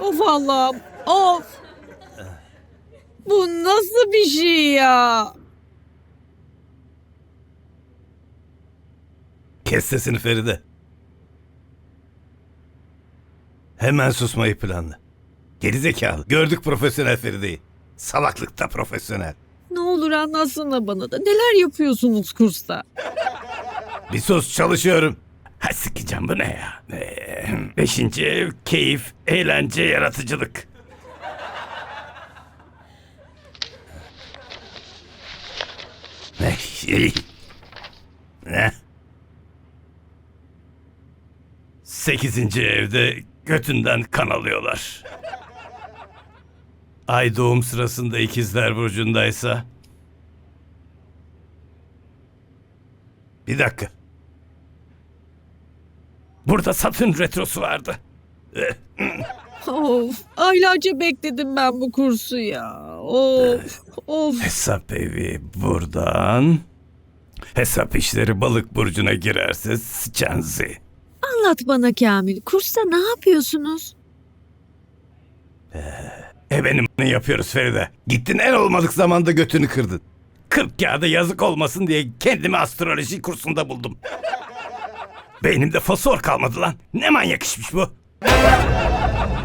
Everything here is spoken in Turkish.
Of Allah'ım. Of. Bu nasıl bir şey ya? Kes sesini Feride. Hemen susmayı planla. Gerizekalı. Gördük profesyonel Feride'yi. Salaklıkta profesyonel. Ne olur anlatsana bana da. Neler yapıyorsunuz kursta? Bir sus çalışıyorum. Ha sikeceğim bu ne ya? Ee, beşinci ev, keyif, eğlence, yaratıcılık. Ne? Sekizinci evde götünden kan alıyorlar. Ay doğum sırasında ikizler burcundaysa... Bir dakika. Burada Satürn retrosu vardı. Of. Aylarca bekledim ben bu kursu ya. Of. Of. Hesap evi buradan. Hesap işleri balık burcuna girerse sıçanzi. Anlat bana Kamil. Kursta ne yapıyorsunuz? E benim ne yapıyoruz Feride? Gittin en olmadık zamanda götünü kırdın. 40 kağıda yazık olmasın diye kendimi astroloji kursunda buldum. Beynimde fosfor kalmadı lan. Ne manyak işmiş bu.